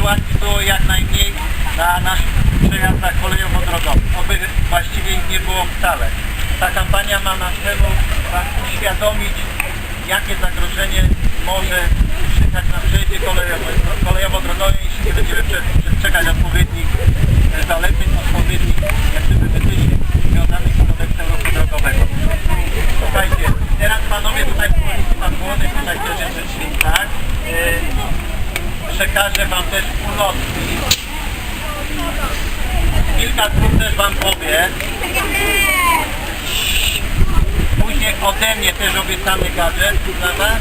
sytuacji było jak najmniej na naszych przejazdach kolejowo-drogowych. Oby właściwie ich nie było wcale. Ta kampania ma na celu uświadomić, jakie zagrożenie może czekać na przejeździe kolejowo-drogowym, jeśli nie będziemy przestrzegać odpowiednich e, zaleceń, odpowiednich jak gdyby wytycznych związanych z kodeksem ruchu drogowego. Słuchajcie, teraz panowie tutaj, pan Młody, tutaj też rzecznik, tak? E, Przekażę wam też ulotki. Kilka słów też wam powie. Później ode mnie też obiecany gadżet, prawda?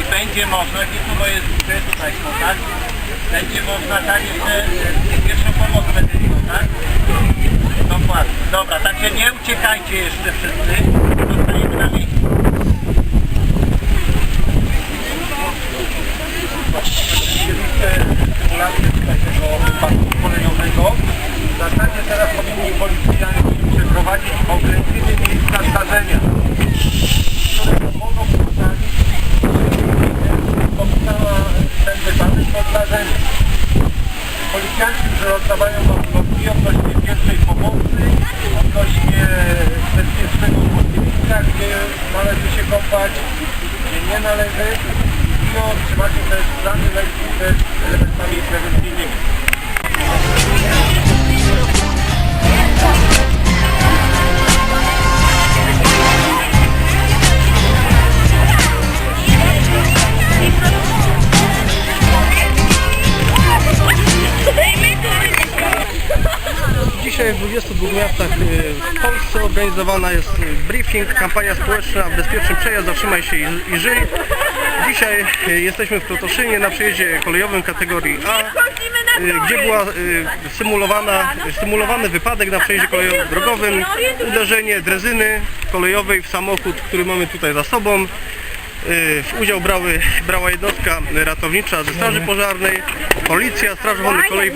I będzie można, gdzie to jest gdzie tutaj są, tak? Będzie można tak jeszcze e, pierwszą pomoc medyczną, tak? Dokładnie. Dobra, także nie uciekajcie jeszcze wszyscy. Zostajemy na miejscu. Tutaj tego wypadku kolejowego. W zasadzie teraz powinni policjanci przeprowadzić okręciny miejsca zdarzenia, które mogą postawić powstała ten wypadek po zdarzeniu. Policjanci, że rozdawają ulotki odnośnie pierwszej pomocy, odnośnie bezpiecznego środowiska, gdzie należy się kąpać, gdzie nie należy i otrzymacie też plany lekcji też elementami prewencyjnymi. Dzisiaj w 22 miastach y, w Polsce organizowana jest y, briefing, kampania społeczna Bezpieczny przejazd, zatrzymaj się i żyj. Dzisiaj y, jesteśmy w Krotoszynie na przejeździe kolejowym kategorii A, y, gdzie była y, symulowana, symulowany wypadek na przejeździe kolejowo-drogowym, uderzenie drezyny kolejowej w samochód, który mamy tutaj za sobą. W udział brały, brała jednostka ratownicza ze Straży Pożarnej, Policja, Straż Ochrony Kolei